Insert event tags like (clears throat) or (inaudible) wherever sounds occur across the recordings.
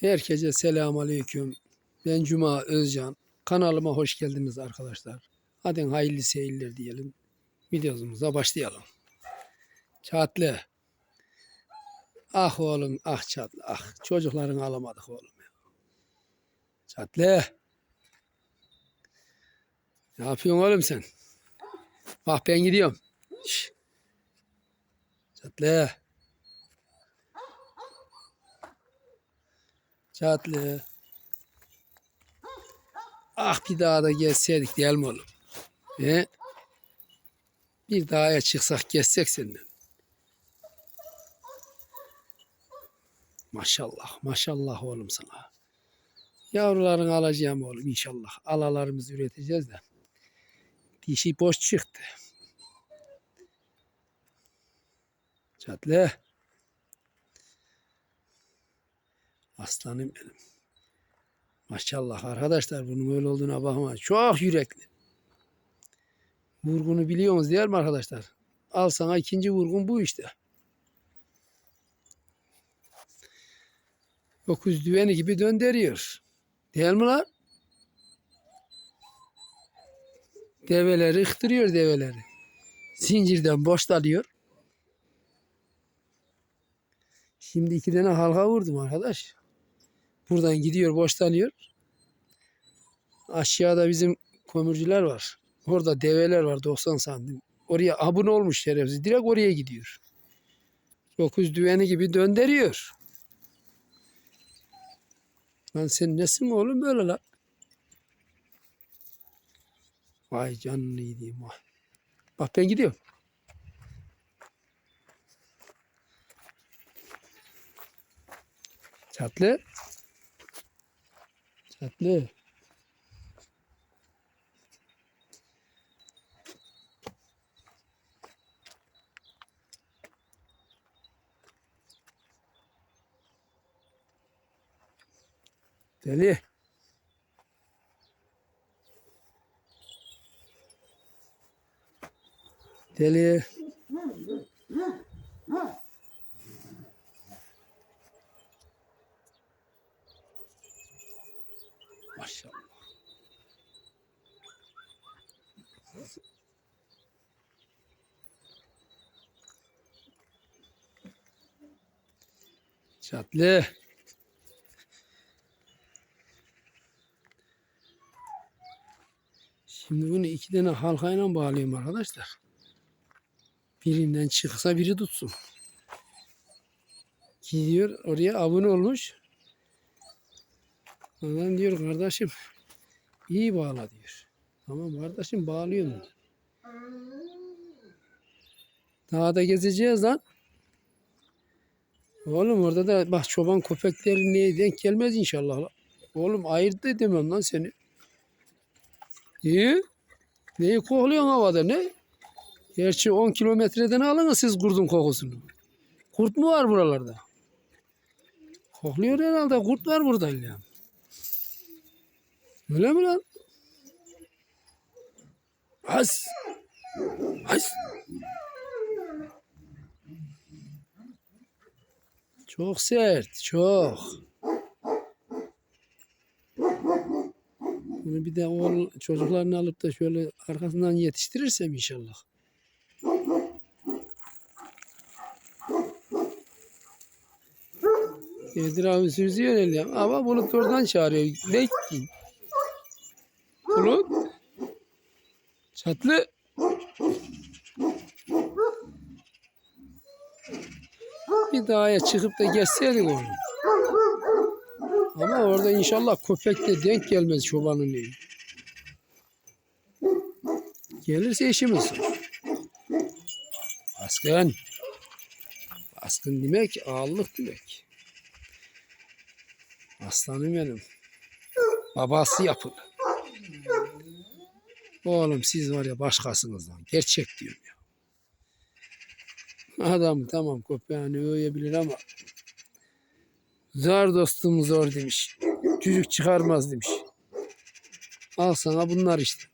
Herkese selamun aleyküm. Ben Cuma Özcan. Kanalıma hoş geldiniz arkadaşlar. Hadi hayırlı seyirler diyelim. Videomuza başlayalım. Çatlı. Ah oğlum ah çatlı ah. Çocuklarını alamadık oğlum ya. Çatlı. Ne yapıyorsun oğlum sen? Bak ben gidiyorum. Şş. Çatlı. Çatlı. Ah bir daha da gelseydik değil oğlum? He? Bir dağa çıksak gezsek senden. Maşallah, maşallah oğlum sana. Yavrularını alacağım oğlum inşallah. Alalarımızı üreteceğiz de. Dişi boş çıktı. Çatlı. Aslanım benim. Maşallah arkadaşlar bunun öyle olduğuna bakma. Çok yürekli. Vurgunu biliyorsunuz değil mi arkadaşlar? Al sana ikinci vurgun bu işte. Dokuz düveni gibi döndürüyor. Değil mi lan? Develeri ıhtırıyor develeri. Zincirden boşalıyor. Şimdi iki tane halka vurdum arkadaş. Buradan gidiyor boşlanıyor. Aşağıda bizim kömürcüler var. Orada develer var 90 santim. Oraya abone olmuş şerefsiz. Direkt oraya gidiyor. 9 düveni gibi döndürüyor. Lan sen nesin oğlum böyle la? Vay canını yediğim vay. Bak ben gidiyorum. Çatlı. Çatlı. Deli. Deli. Maşallah. Çatlı. Şimdi bunu iki tane halkayla bağlayayım arkadaşlar. Birinden çıksa biri tutsun. Gidiyor oraya abone olmuş. Adam diyor kardeşim iyi bağla diyor. Tamam kardeşim bağlıyorum. Dağda gezeceğiz lan. Oğlum orada da bak çoban köpekleri neye denk gelmez inşallah. Oğlum ayırt edemem lan seni. İyi. Neyi kokluyorsun havada ne? Gerçi 10 kilometreden alın siz kurdun kokusunu. Kurt mu var buralarda? Kokluyor herhalde. Kurt var burada ya. Öyle mi lan? As. As. Çok sert. Çok. Bunu bir de oğul çocuklarını alıp da şöyle arkasından yetiştirirsem inşallah. Etrafı süzüyor öyle ama bulut oradan çağırıyor. Ki? Bulut. Çatlı. Bir dağa çıkıp da geçseydik oğlum. Ama orada inşallah köpek de denk gelmez çobanın iyi. Gelirse işimiz. Baskın. Baskın demek ağırlık demek. Aslanım benim. Babası yapılı. Oğlum siz var ya başkasınızdan. Gerçek diyorum. Adam tamam kopyani öyebilir ama zar dostum zor demiş. Çocuk çıkarmaz demiş. Al sana bunlar işte.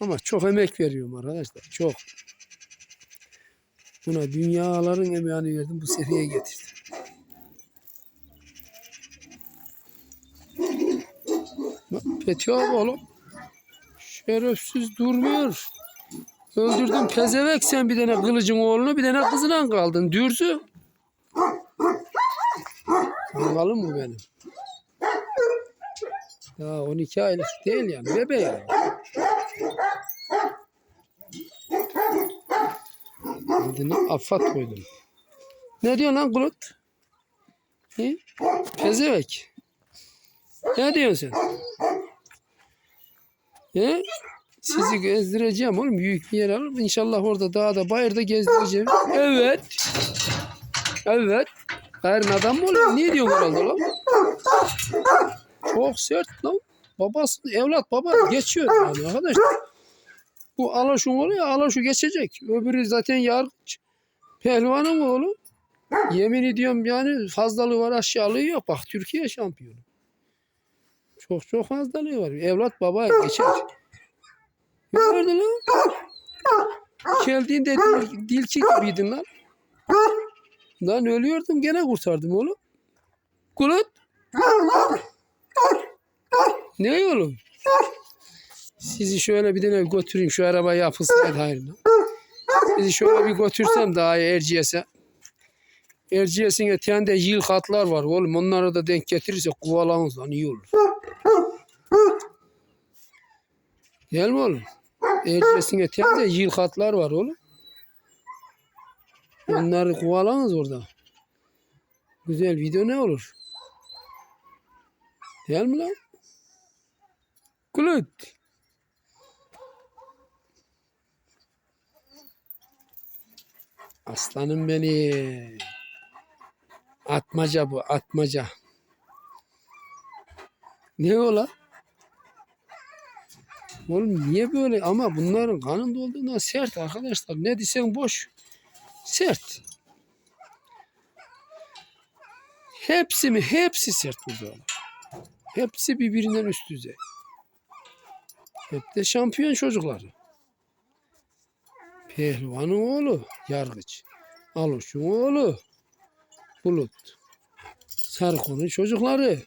Ama çok emek veriyorum arkadaşlar. Çok. Buna dünyaların emeğini verdim. Bu seviyeye getirdim. Peti oğlum. Şerefsiz durmuyor. Öldürdün pezevek sen bir tane kılıcın oğlunu bir tane kızına kaldın. Dürzü. Kangalım mı benim? Daha 12 aylık değil yani. Bebe yani. Adını Affat koydum. Ne diyorsun lan Kulut? He? Pezevek. Ne diyorsun sen? He? Sizi gezdireceğim oğlum. Büyük bir yer alıp inşallah orada dağda bayırda gezdireceğim. Evet. Evet. Gayrın adam mı oluyor? Niye diyorsun herhalde lan? Çok sert lan. Babası, evlat baba geçiyor yani arkadaşlar. Bu Alaşu oluyor, Alaşu geçecek. Öbürü zaten yargıç. Pehlivanın oğlu. Yemin ediyorum yani fazlalığı var aşağılığı yok. Bak Türkiye şampiyonu. Çok çok fazlalığı var. Evlat baba geçer. Gördün lan. Geldiğinde dil, dilki gibiydin lan. Lan ölüyordum gene kurtardım oğlum. Kulut. Ne oğlum? Sizi şöyle bir tane götüreyim şu araba yapılsaydı hayrına. Sizi şöyle bir götürsem daha iyi Erciyes'e. Erciyes'in eteğinde yıl katlar var oğlum. Onlara da denk getirirsek kovalamız lan iyi olur. Değil mi oğlum? Erciyes'in eteğinde yıl katlar var oğlum. Onları kovalanız orada. Güzel video ne olur? Değil mi lan? Kulut. Aslanım beni. Atmaca bu, atmaca. Ne o la? Oğlum niye böyle? Ama bunların kanında olduğundan sert arkadaşlar. Ne desen boş. Sert. Hepsi mi? Hepsi sert burada. Hepsi birbirinden üst düzey. Hep de şampiyon çocukları. Pehlivanın oğlu Yargıç. Aluş'un oğlu Bulut. Sarko'nun çocukları.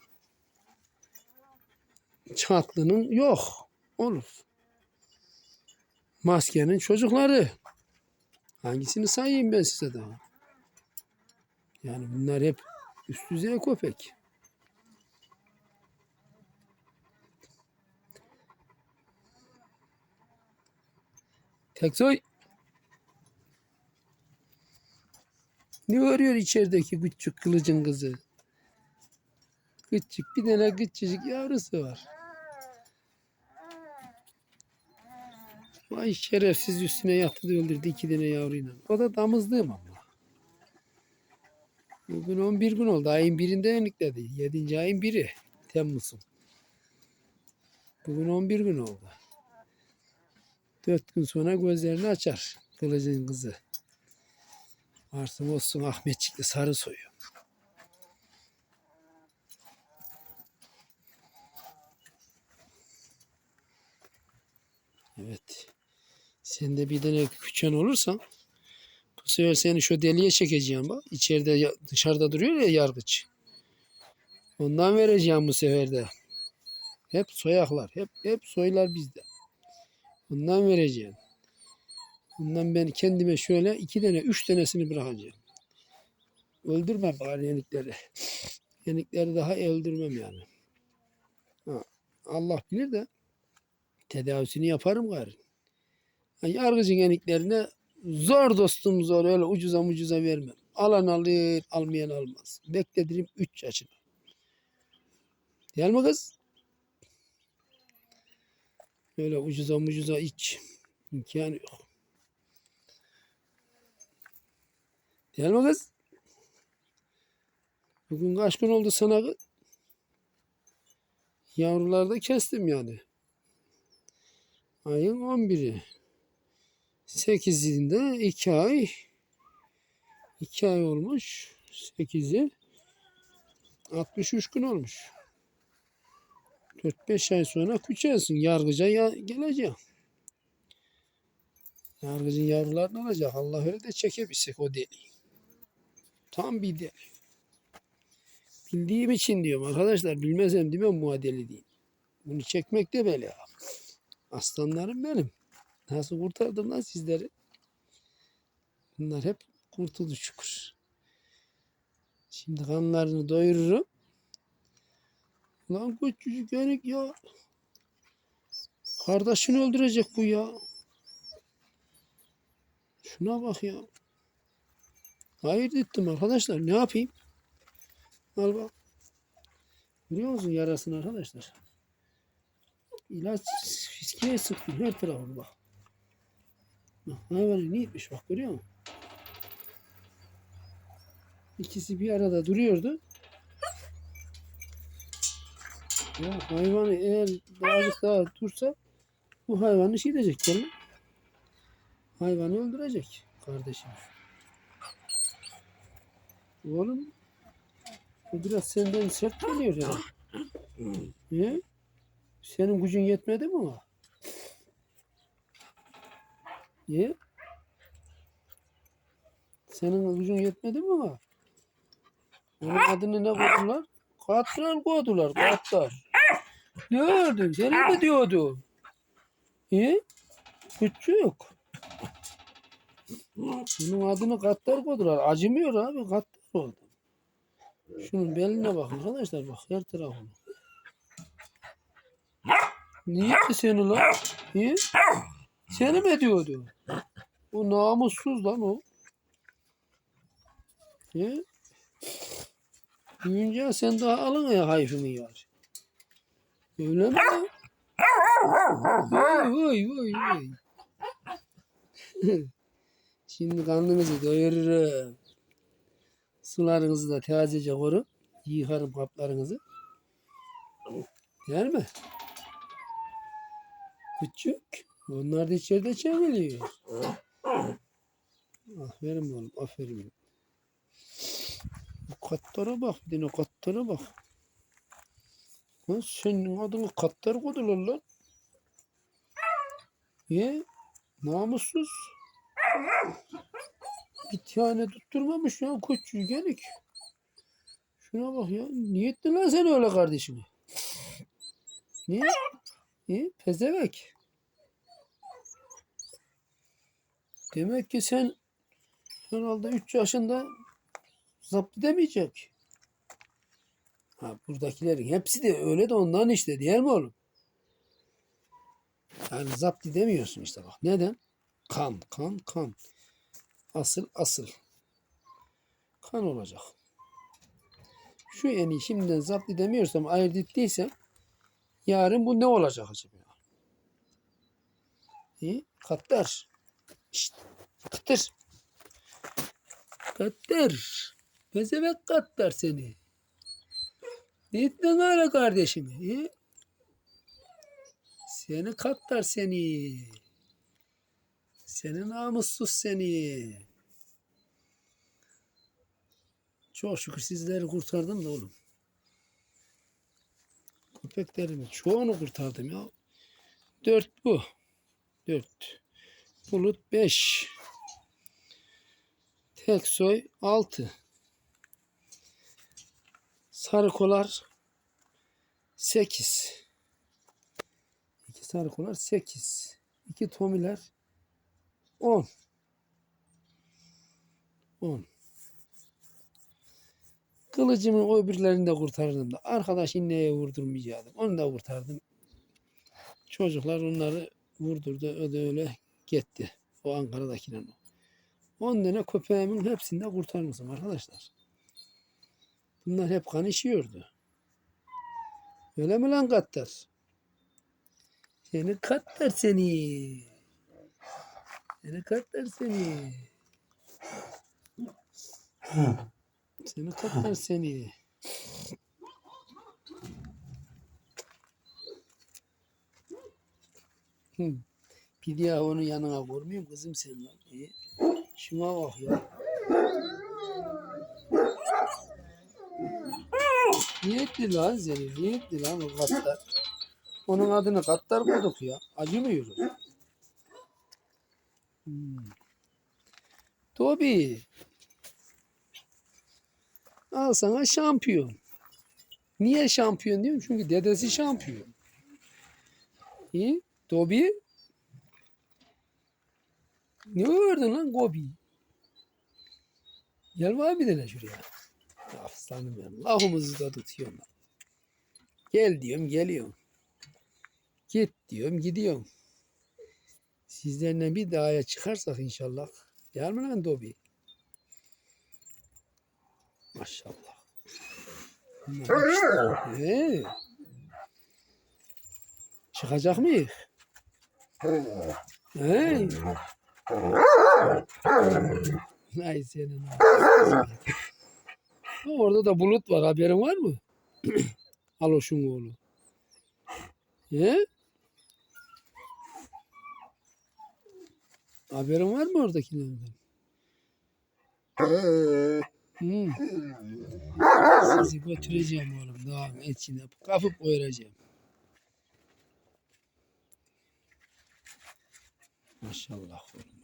Çatlı'nın yok. Olur. Maskenin çocukları. Hangisini sayayım ben size daha? Yani bunlar hep üst düzey köpek. Teksoy. Ne arıyor içerideki küçük kılıcın kızı? Küçük bir tane küçücük yavrusu var. Vay şerefsiz üstüne yattı da öldürdü iki tane yavruyla. O da damızlığım ama. Bugün 11 gün oldu. Ayın birinde yenikledi. 7. ayın biri. Temmuz'un. Bugün 11 gün oldu. Dört gün sonra gözlerini açar. Kılıcın kızı. Varsın olsun Ahmetçikli sarı soyu. Evet. Sen de bir tane küçen olursan bu sefer seni şu deliğe çekeceğim bak. İçeride dışarıda duruyor ya yargıç. Ondan vereceğim bu sefer de. Hep soyaklar. Hep hep soylar bizde. Bundan vereceğim. Bundan ben kendime şöyle iki tane, üç tanesini bırakacağım. Öldürmem bari yenikleri. Yenikleri daha öldürmem yani. Ha, Allah bilir de tedavisini yaparım gari. Yargıcın yeniklerine zor dostum zor öyle ucuza mucuza vermem. Alan alır, almayan almaz. Bekledirim üç yaşına. Değil mi kız? Öyle ucuza mucuza iç. İmkanı yok. Değil mi kız? Bugün kaç gün oldu sana kız? Yavruları da kestim yani. Ayın 11'i. 8'inde 2 ay. 2 ay olmuş. 8'i 63 gün olmuş. 4-5 ay sonra küçelsin. Yargıca ya, geleceğim. Yargıcın yavrularını alacak. Allah öyle de çekebilsek o deliği. Tam bir deli. Bildiğim için diyorum arkadaşlar. Bilmesem demem bu deli değil. Bunu çekmek de ya. Aslanlarım benim. Nasıl kurtardım lan sizleri? Bunlar hep kurtuldu şükür. Şimdi kanlarını doyururum. Lan küçücük yenik ya. Kardeşini öldürecek bu ya. Şuna bak ya. Hayır ettim arkadaşlar. Ne yapayım? Al bak. Görüyor musun yarasını arkadaşlar? İlaç fiskeye sıktım her tarafını bak. Hayvanı ne etmiş bak görüyor musun? İkisi bir arada duruyordu. Ya hayvanı eğer birazcık daha dursa bu hayvanı şey edecek canım. Hayvanı öldürecek kardeşim. Oğlum bu biraz senden sert geliyor ya. Ne? Senin gücün yetmedi mi ona? Niye? Senin gücün yetmedi mi ona? Onun adını ne koydular? Katral koydular, katlar. Ne ördün? Senin mi diyordu? İyi. Küçük. Bunun adını katlar koydular. Acımıyor abi, katlar oldu. Şunun beline bakın arkadaşlar bak her tarafına. Niye seni lan? Niye? Seni mi ediyordu? O namussuz lan o. Niye? Büyünce sen daha alın ya hayfını yar. Öyle mi? Vay vay vay. (laughs) Şimdi karnınızı doyururum. Sularınızı da tazece koru. Yıkarım kaplarınızı. Değil mi? Küçük. Onlar da içeride çeviriyor. Aferin oğlum, aferin. Bu katlara bak, bir de katlara bak. Lan senin adını katlar koydular lan. Niye? Namussuz. Bir tane tutturmamış ya küçücük gelik. Şuna bak ya. Niye ettin lan sen öyle kardeşime? Niye? Niye? Pezevek. Demek ki sen herhalde 3 yaşında zapt edemeyecek. Ha buradakilerin hepsi de öyle de ondan işte değil mi oğlum? Yani zapt edemiyorsun işte bak. Neden? Kan, kan, kan. Asıl, asıl. Kan olacak. Şu eni şimdiden zapt edemiyorsam, ayırt ettiysem yarın bu ne olacak acaba? İyi, katlar. Şşt. Katır. Pezevek katlar seni. Ne ettin hala kardeşimi? İyi. Seni katlar seni. Seni namussuz seni. Çok şükür sizleri kurtardım da oğlum. Köpeklerimin çoğunu kurtardım ya. Dört bu. Dört. Bulut beş. Teksoy altı. Sarıkolar sekiz. İki sarıkolar sekiz. İki tomiler on. On. Kılıcımın öbürlerini de kurtardım da. Arkadaş inneye vurdurmayacaktım. Onu da kurtardım. Çocuklar onları vurdurdu. O öyle gitti. O Ankara'dakiler o. 10 tane köpeğimin hepsini de kurtarmışım arkadaşlar. Bunlar hep kan içiyordu. Öyle mi lan katlar? Seni katlar seni. Seni katlar seni. Seni katlar seni. Hı. Daha onun yanına vurmuyorum kızım sen lan. İyi. Şuna bak ya. Niye etti lan seni? Niye etti lan o katlar? Onun adını katlar koyduk ya. Acımıyoruz. Hmm. Tobi. Al sana şampiyon. Niye şampiyon diyorum? Çünkü dedesi şampiyon. İyi. Dobi. Ne ördün lan Gobi? Gel var bir tane şuraya. Aslanım benim. Lafımızı da tutuyorum. Gel diyorum geliyorum. Git diyorum gidiyorum. Sizlerle bir dağa çıkarsak inşallah. Gel mi lan Dobi? Maşallah. He. Çıkacak mıyız? Hey. Ay senin. Orada da bulut var. Haberin var mı? (clears throat) Aloş'un oğlu. He? Haberin var mı oradakilerden? Hmm. Sizi götüreceğim oğlum dağın içine. Kapıp koyacağım. Maşallah oğlum.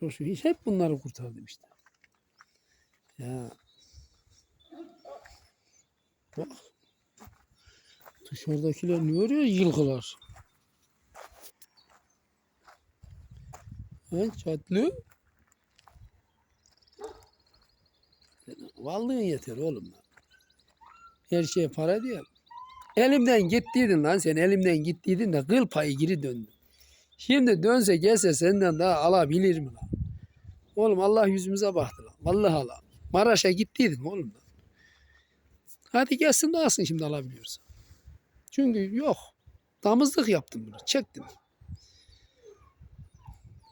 Çok şükür. Hep bunları kurtardım işte. Ya. Bak. Dışarıdakiler ne örüyor yılgılar. Ha, çatlı. Varlığın yeter oğlum. Her şey para değil. Elimden gittiydin lan sen elimden gittiydin de kıl payı geri döndü. Şimdi dönse gelse senden daha alabilir mi lan? Oğlum Allah yüzümüze baktı lan. Vallahi Allah. Maraş'a gittiydin oğlum lan. Hadi gelsin de alsın şimdi alabiliyorsa. Çünkü yok. Damızlık yaptım bunu. Çektim.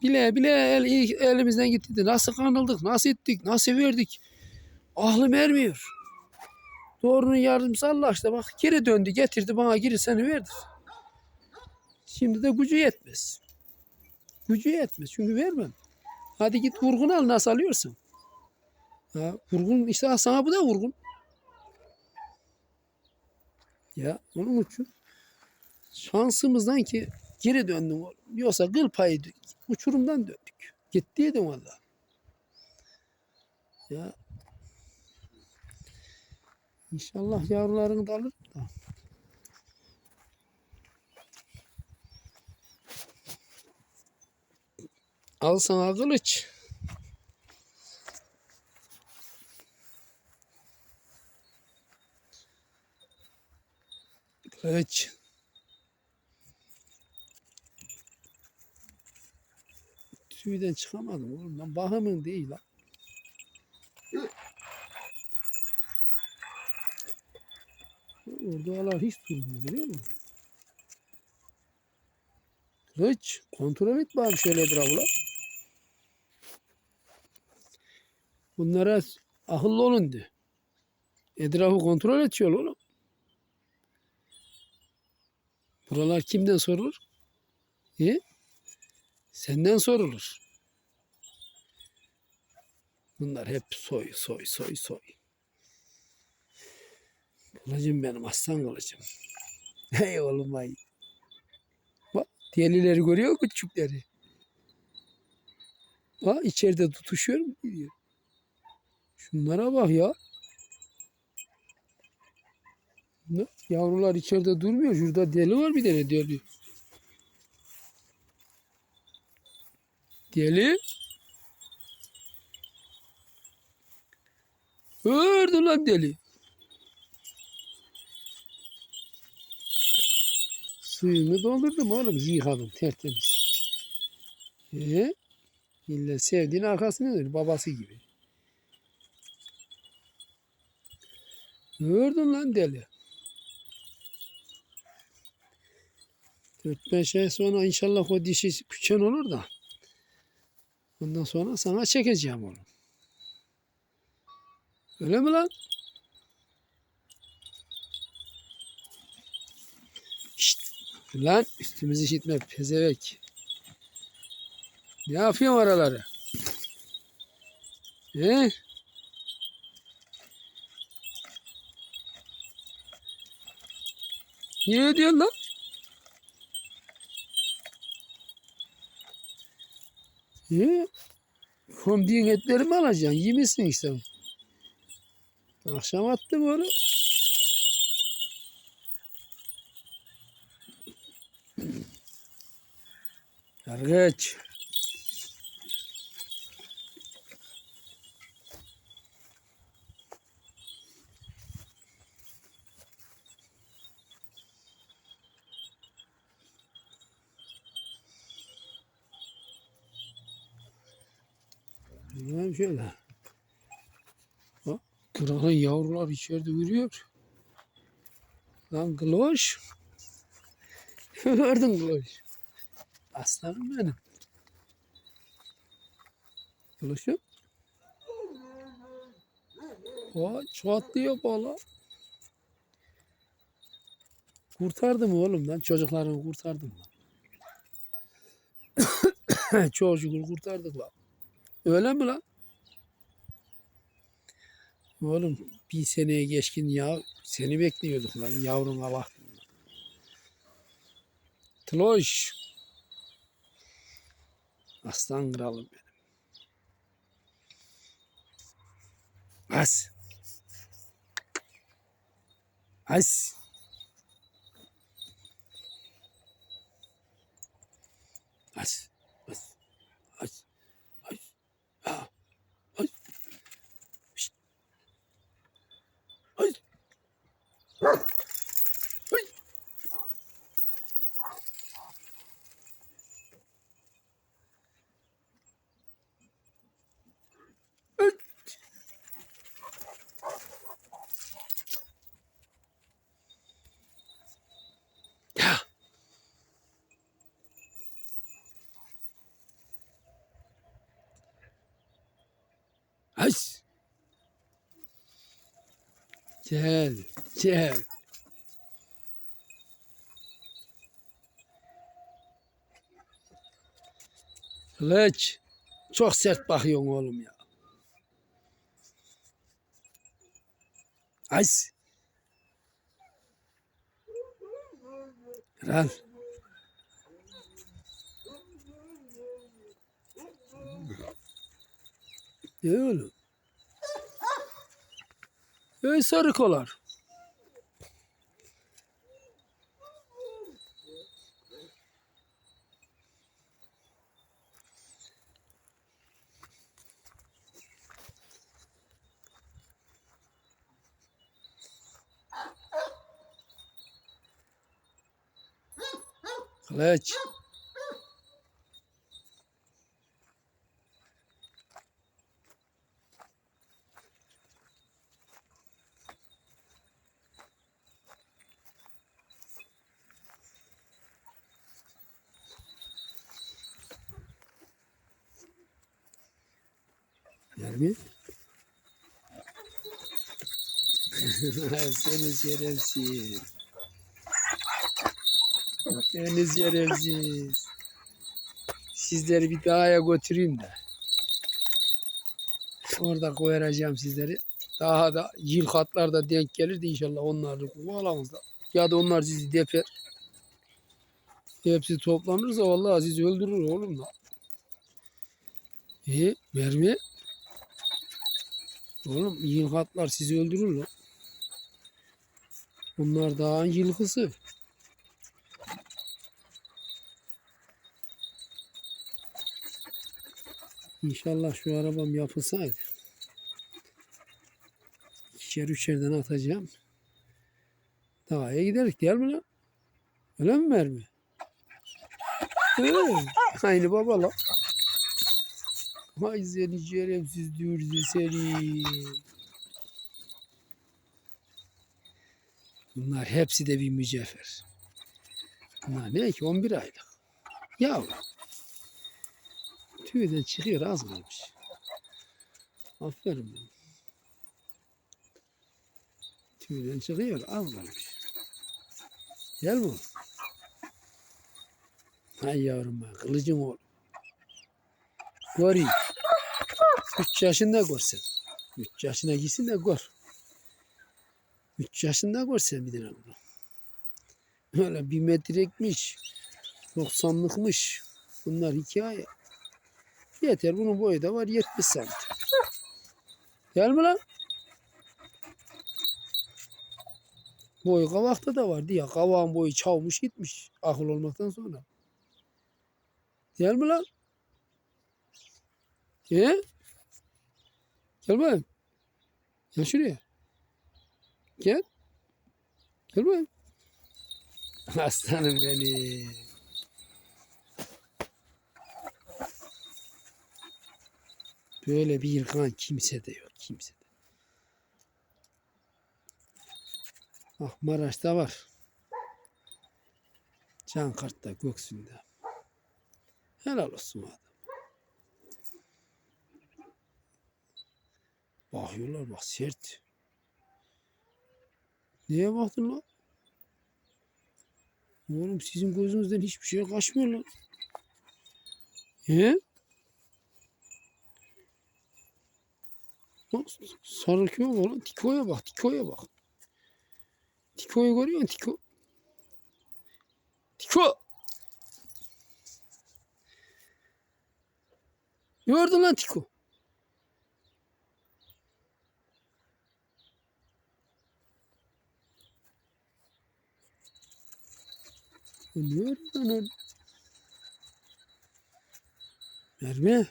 Bile bile el, elimizden gittiydi. Nasıl kanıldık, nasıl ettik, nasıl verdik. Aklım ermiyor. Doğrunun yardımcısı Allah işte bak geri döndü getirdi bana geri seni verdi. Şimdi de gücü yetmez. Gücü yetmez çünkü vermem. Hadi git vurgun al nasıl alıyorsun? Ha, vurgun işte sana bu da vurgun. Ya onun için şansımızdan ki geri döndüm. oğlum. Yoksa kıl payı uçurumdan döndük. Gittiydim valla. Ya İnşallah yavrularını da alırım da. Al sana kılıç. Kılıç. Tüyden çıkamadım oğlum lan. Bahımın değil lan. Oradalar hiç durmuyor görüyor musun? Kılıç kontrol et bari şöyle etrafı lan. Bunlara akıllı olun de. Etrafı kontrol ediyor oğlum. Buralar kimden sorulur? E? Senden sorulur. Bunlar hep soy soy soy soy. Kılıcım benim aslan kılıcım. (laughs) Hey oğlum ay. Bak delileri görüyor küçükleri. Bak içeride tutuşuyor mu gidiyor. Şunlara bak ya. Yavrular içeride durmuyor. Şurada deli var bir tane deli. Deli. Ördü lan deli. Suyunu doldurdum oğlum. Yıkadım tertemiz. Ee, illa sevdiğin arkasına dönüyor. Babası gibi. Gördün lan deli. Dört beş ay sonra inşallah o dişi küçen olur da. Ondan sonra sana çekeceğim onu. Öyle mi lan? Şşt. Lan üstümüzü işitme pezevek. Ne yapıyorsun oraları? He? Niye ödüyorsun lan? Niye? Kombiyin etlerimi alacaksın. Yemişsin işte. Akşam attım onu. Yargıç. Bilmem şöyle. Bak, kralın yavrular içeride yürüyor. Lan Gloş. (laughs) Gördün Gloş. Aslanım benim. Gloşum. O çoğatlıyor valla. Kurtardım oğlum lan. Çocuklarını kurtardım lan. (coughs) Şükür kurtardık lan. Öyle mi lan? Oğlum bir seneye geçkin ya seni bekliyorduk lan yavrum Allah. Tloş. Aslan kralım benim. As. As. As. As. As. Ah. As. Şşt. As. As. Ya. As. Gel, gel. Kılıç. Çok sert bakıyorsun oğlum ya. As. Kral. Ne oğlum? Ey sarı kolar. Kılıç. Nerede? Seni şerefsiz. Seni şerefsiz. Sizleri bir dağa götüreyim de. Orada koyacağım sizleri. Daha da yıl katlarda denk gelir de inşallah onları kovalamızda. Ya da onlar sizi deper. Hepsi toplanırsa vallahi sizi öldürür oğlum da. E mermi? Oğlum yılkatlar sizi öldürür lan. Bunlar dağın yılkısı. İnşallah şu arabam yapılsaydı. İkişer üçerden atacağım. Dağa giderdik değil mi lan? Öyle mi mermi? He, aynı baba lan. Vay seni şerefsiz dürdü seni. Bunlar hepsi de bir mücevher. Bunlar ne ki 11 aylık. Yavrum. Tüyden çıkıyor az kalmış. Aferin benim. Tüyden çıkıyor az kalmış. Gel bu. Hay yavrum ben kılıcım oğlum. Göreyim. Üç yaşında görsen. Üç yaşına gitsin de gör. Üç yaşında görsen bir tane bunu. Öyle bir metrekmiş. 90'lıkmış. Bunlar hikaye. Yeter bunun boyu da var 70 santim. Değil mi lan? Boyu kavakta da var diye. Kavağın boyu çavmuş gitmiş. Akıl olmaktan sonra. Gel mi lan? Ye? Gel bakayım. Gel şuraya. Gel. Gel bakayım. (laughs) Aslanım benim. Böyle bir yırkan kimse de yok. Kimse de. Bak Maraş'ta var. Cankart'ta, Göksu'nda. Helal olsun adam. Bakıyorlar bak sert. Neye baktın lan? Oğlum sizin gözünüzden hiçbir şey kaçmıyor lan. He? Bak, sarı küme bak lan. Tiko'ya bak, Tiko'ya bak. Tiko'yu görüyor musun? Tiko. Tiko! Gördün lan Tiko. Arıyor lan? Merve.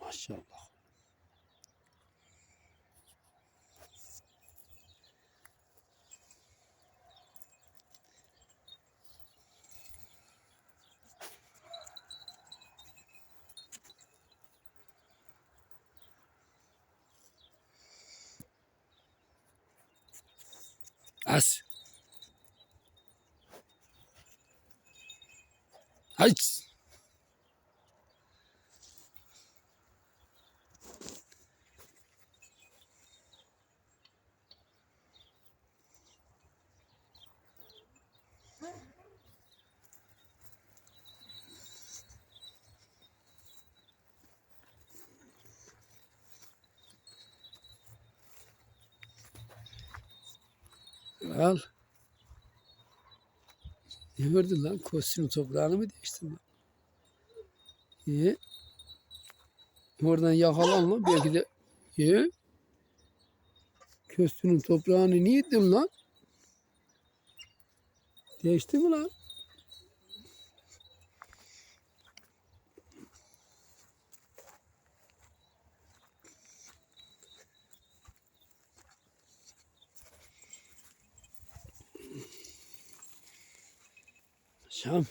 Maşallah. As. Hayt. Al. Ne gördün lan? Kostümün toprağını mı değiştirdin? İyi. Oradan yakalan lan belki de. İyi. Köstünün toprağını niye yedin lan? Değişti mi lan? Şam.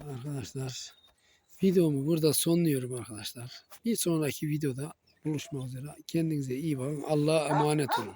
Arkadaşlar videomu burada sonluyorum arkadaşlar. Bir sonraki videoda buluşmak üzere. Kendinize iyi bakın. Allah'a emanet olun.